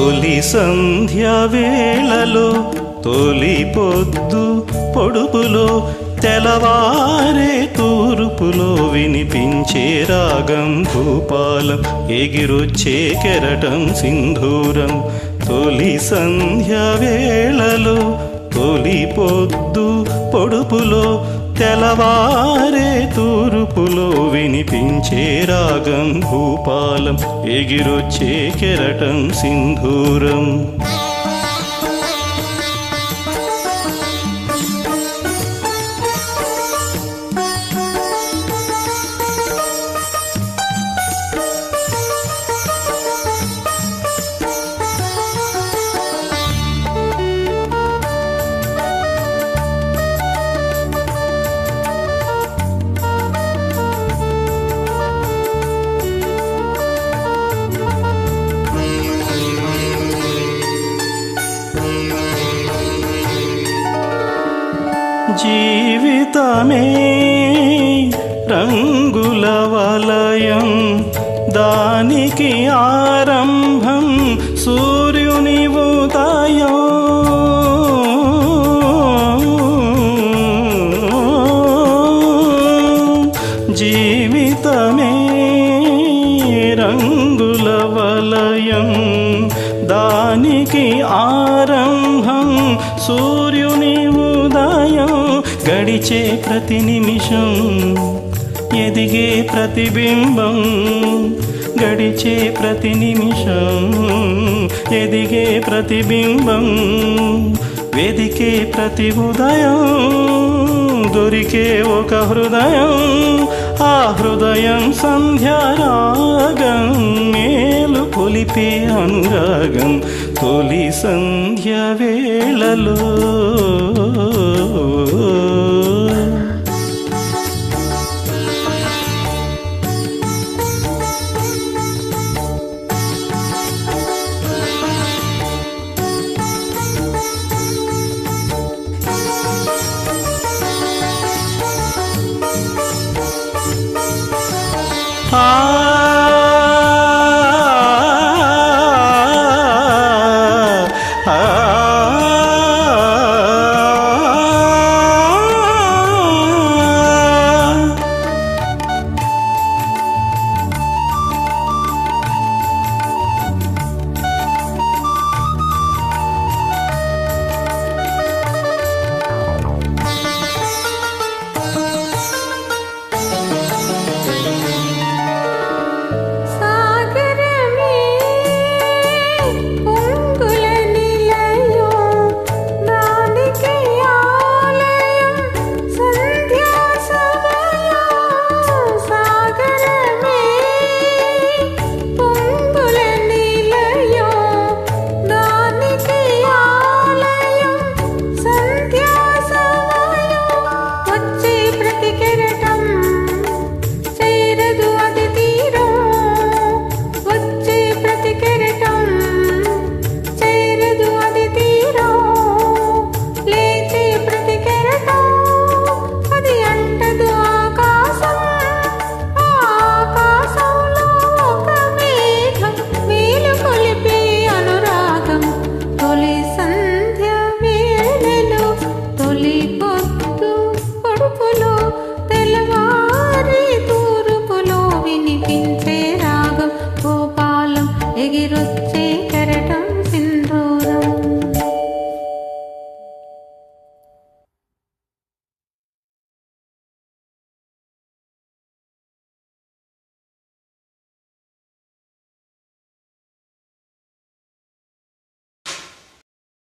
తొలి సంధ్య వేళలో తొలి పొద్దు పొడుపులో తెలవారే తూర్పులో వినిపించే రాగం భూపాలం ఎగిరొచ్చే కెరటం సింధూరం. తొలి సంధ్య వేళలో తొలి పొద్దు పొడుపులో తెలవారే తూరుపులో వినిపించే రాగం భూపాలం ఎగిరొచ్చే కెరటం సింధూరం. జీవితమే రంగుల వలయం. దానికి ఆరంభం సూర్యుని ఉదయం. జీవితమే రంగుల వలయం. దానికి ఆరంభం సూర్యు గడిచే ప్రతి నిమిషం ఎదిగే ప్రతిబింబం గడిచే ప్రతి నిమిషం ఎదిగే ప్రతిబింబం వెదికే ప్రతి ఉదయం దొరికే ఒక హృదయం హృదయం సంధ్యారాగం మేలు కొలిపే అనురాగం తొలి సంధ్య వేళలో Ah.